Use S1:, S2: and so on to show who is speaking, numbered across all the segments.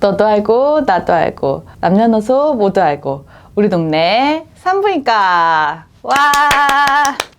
S1: 너도 알고 나도 알고 남녀노소 모두 알고 우리 동네 산부인과 와!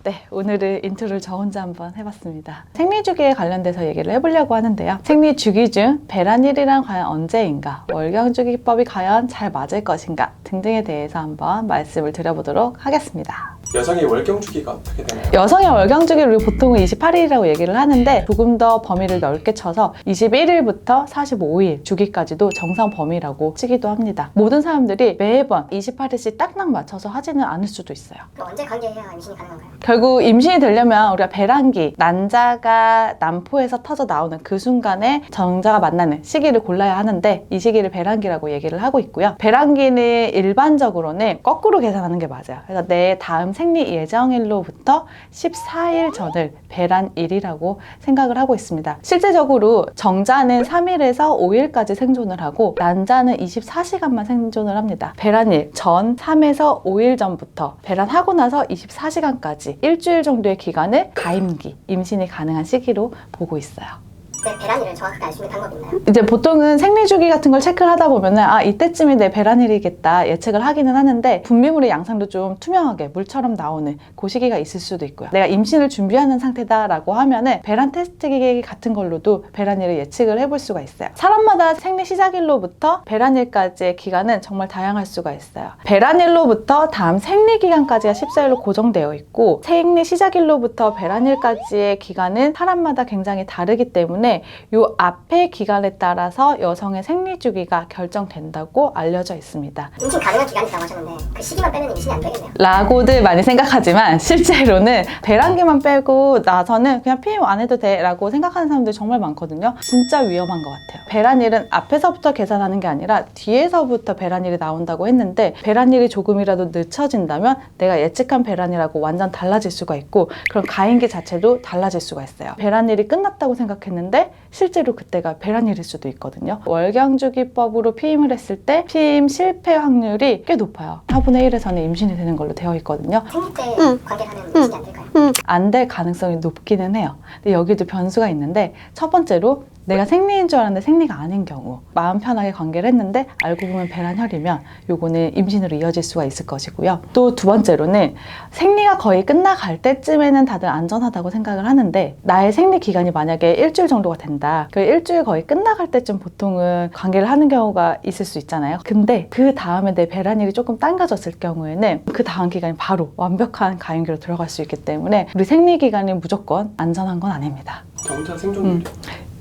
S1: 네, 오늘은 인트로를 저 혼자 한번 해봤습니다. 생리주기에 관련돼서 얘기를 해보려고 하는데요. 생리주기 중 배란일이란 과연 언제인가, 월경주기법이 과연 잘 맞을 것인가 등등에 대해서 한번 말씀을 드려보도록 하겠습니다.
S2: 여성의 월경 주기가 어떻게 되나요?
S1: 여성의 월경주기를 보통은 28일이라고 얘기를 하는데 조금 더 범위를 넓게 쳐서 21일부터 45일 주기까지도 정상 범위라고 치기도 합니다. 모든 사람들이 매번 28일씩 딱딱 맞춰서 하지는 않을 수도 있어요.
S3: 그럼 언제 관계해야 임신이 가능한가요?
S1: 결국 임신이 되려면 우리가 배란기, 난자가 난포에서 터져 나오는 그 순간에 정자가 만나는 시기를 골라야 하는데 이 시기를 배란기라고 얘기를 하고 있고요. 배란기는 일반적으로는 거꾸로 계산하는 게 맞아요. 그래서 내 다음 생리 예정일로부터 14일 전을 배란일이라고 생각을 하고 있습니다. 실제적으로 정자는 3일에서 5일까지 생존을 하고 난자는 24시간만 생존을 합니다. 배란일 전 3에서 5일 전부터 배란하고 나서 24시간까지 일주일 정도의 기간을 가임기, 임신이 가능한 시기로 보고 있어요.
S3: 내 배란일을 정확하게 알 수 있는 방법이 있나요?
S1: 이제 보통은 생리주기 같은 걸 체크를 하다 보면은 아 이때쯤이 내 배란일이겠다 예측을 하기는 하는데 분비물의 양상도 좀 투명하게 물처럼 나오는 그 시기가 있을 수도 있고요. 내가 임신을 준비하는 상태다라고 하면은 배란 테스트 기계 같은 걸로도 배란일을 예측을 해볼 수가 있어요. 사람마다 생리 시작일로부터 배란일까지의 기간은 정말 다양할 수가 있어요. 배란일로부터 다음 생리 기간까지가 14일로 고정되어 있고 생리 시작일로부터 배란일까지의 기간은 사람마다 굉장히 다르기 때문에 요 앞에 기간에 따라서 여성의 생리 주기가 결정된다고 알려져 있습니다.
S3: 임신 가능한 기간이 있다고 하셨는데 그 시기만 빼면 임신이 안 되겠네요.
S1: 라고들 많이 생각하지만 실제로는 배란기만 빼고 나서는 그냥 피임 안 해도 돼 라고 생각하는 사람들이 정말 많거든요. 진짜 위험한 것 같아요. 배란일은 앞에서부터 계산하는 게 아니라 뒤에서부터 배란일이 나온다고 했는데 배란일이 조금이라도 늦춰진다면 내가 예측한 배란일하고 완전 달라질 수가 있고 그럼 가임기 자체도 달라질 수가 있어요. 배란일이 끝났다고 생각했는데 실제로 그때가 배란일일 수도 있거든요. 월경주기법으로 피임을 했을 때 피임 실패 확률이 꽤 높아요. 4분의 1에서는 임신이 되는 걸로 되어 있거든요.
S3: 때
S4: 응.
S3: 관계를 하면 임신이 안 될까요?
S1: 안 될 가능성이 높기는 해요. 근데 여기도 변수가 있는데 첫 번째로 내가 생리인 줄 알았는데 생리가 아닌 경우 마음 편하게 관계를 했는데 알고 보면 배란혈이면 요거는 임신으로 이어질 수가 있을 것이고요. 또 두 번째로는 생리가 거의 끝나갈 때쯤에는 다들 안전하다고 생각을 하는데 나의 생리 기간이 만약에 일주일 정도가 된다. 그 일주일 거의 끝나갈 때쯤 보통은 관계를 하는 경우가 있을 수 있잖아요. 근데 그 다음에 내 배란일이 조금 당겨졌을 경우에는 그 다음 기간이 바로 완벽한 가임기로 들어갈 수 있기 때문에 우리 생리 기간이 무조건 안전한 건 아닙니다.
S2: 정자 생존율이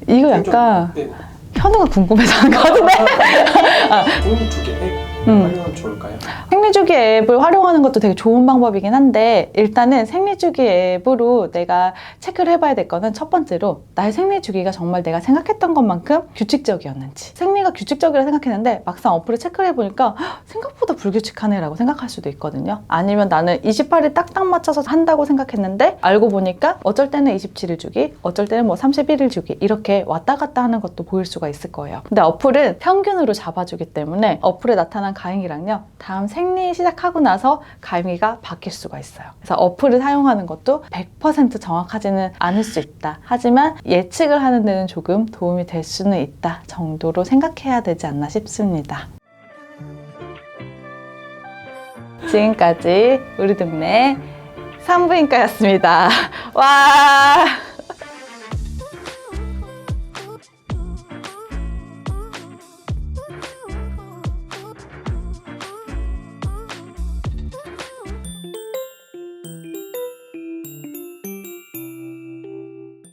S1: 이거 약간
S2: 네.
S1: 현우가 궁금해서 하는 거 같은데?
S2: 주기 앱
S1: 음.
S2: 활용하면 좋을까요?
S1: 생리주기 앱을 활용하는 것도 되게 좋은 방법이긴 한데 일단은 생리주기 앱으로 내가 체크를 해봐야 될 거는 첫 번째로 나의 생리주기가 정말 내가 생각했던 것만큼 규칙적이었는지. 생리가 규칙적이라 생각했는데 막상 어플을 체크를 해보니까 "헉, 생각보다 불규칙하네 라고 생각할 수도 있거든요. 아니면 나는 28일 딱딱 맞춰서 한다고 생각했는데 알고 보니까 어쩔 때는 27일 주기 어쩔 때는 뭐 31일 주기 이렇게 왔다 갔다 하는 것도 보일 수가 있을 거예요. 근데 어플은 평균으로 잡아주기 때문에 어플에 나타난 가임기랑요. 다음 생리 시작하고 나서 가임기가 바뀔 수가 있어요. 그래서 어플을 사용하는 것도 100% 정확하지는 않을 수 있다. 하지만 예측을 하는 데는 조금 도움이 될 수는 있다 정도로 생각해야 되지 않나 싶습니다. 지금까지 우리 동네 산부인과였습니다. 와